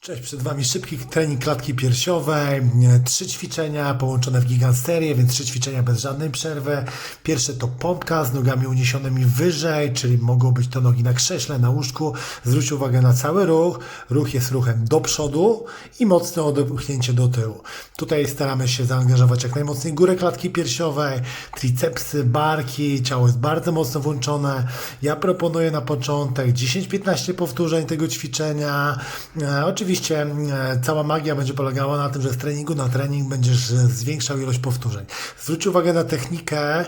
Cześć, przed Wami szybki trening klatki piersiowej. Trzy ćwiczenia połączone w gigantsterię, więc trzy ćwiczenia bez żadnej przerwy. Pierwsze to pompka z nogami uniesionymi wyżej, czyli mogą być to nogi na krześle, na łóżku. Zwróć uwagę na cały ruch. Ruch jest ruchem do przodu i mocne odepchnięcie do tyłu. Tutaj staramy się zaangażować jak najmocniej górę klatki piersiowej, tricepsy, barki, ciało jest bardzo mocno włączone. Ja proponuję na początek 10-15 powtórzeń tego ćwiczenia. E, oczywiście e, cała magia będzie polegała na tym, że z treningu na trening będziesz zwiększał ilość powtórzeń. Zwróć uwagę na technikę,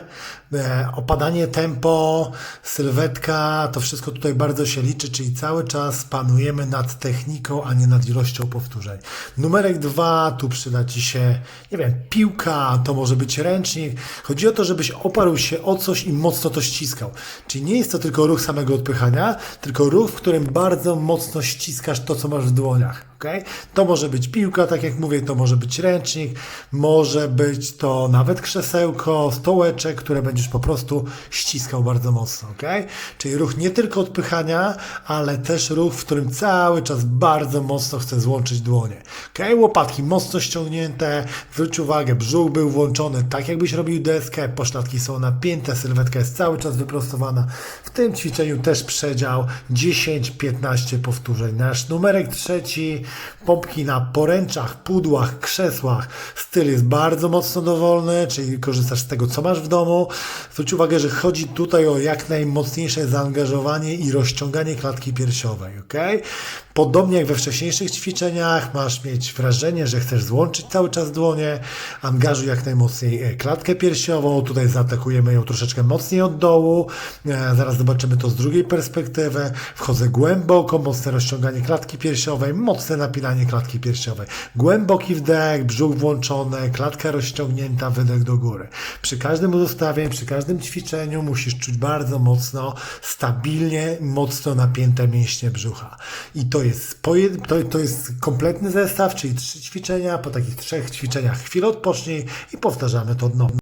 e, opadanie tempo, sylwetka, to wszystko tutaj bardzo się liczy, czyli cały czas panujemy nad techniką, a nie nad ilością powtórzeń. Numerek dwa, tu przyda Ci się, nie wiem, piłka, to może być ręcznik. Chodzi o to, żebyś oparł się o coś i mocno to ściskał. Czyli nie jest to tylko ruch samego odpychania, tylko ruch, w którym bardzo mocno ściskasz to, co masz w dłoniach. днях. Okay? To może być piłka, tak jak mówię, to może być ręcznik, może być to nawet krzesełko, stołeczek, które będziesz po prostu ściskał bardzo mocno. Okay? Czyli ruch nie tylko odpychania, ale też ruch, w którym cały czas bardzo mocno chcę złączyć dłonie. Okay? Łopatki mocno ściągnięte, zwróć uwagę, brzuch był włączony tak jakbyś robił deskę, pośladki są napięte, sylwetka jest cały czas wyprostowana. W tym ćwiczeniu też przedział 10-15 powtórzeń. Nasz numerek trzeci, pompki na poręczach, pudłach, krzesłach. Styl jest bardzo mocno dowolny, czyli korzystasz z tego, co masz w domu. Zwróć uwagę, że chodzi tutaj o jak najmocniejsze zaangażowanie i rozciąganie klatki piersiowej. ok? Podobnie jak we wcześniejszych ćwiczeniach, masz mieć wrażenie, że chcesz złączyć cały czas dłonie, angażuj jak najmocniej e, klatkę piersiową. Tutaj zaatakujemy ją troszeczkę mocniej od dołu. E, Zaraz zobaczymy to z drugiej perspektywy. Wchodzę głęboko, mocne rozciąganie klatki piersiowej, mocne napinanie klatki piersiowej. Głęboki wdech, brzuch włączony, klatka rozciągnięta, wydech do góry. Przy każdym ustawieniu, przy każdym ćwiczeniu musisz czuć bardzo mocno, stabilnie, mocno napięte mięśnie brzucha. I to jest, to, to jest kompletny zestaw, czyli trzy ćwiczenia. Po takich trzech ćwiczeniach chwilę odpocznij i powtarzamy to od nowa.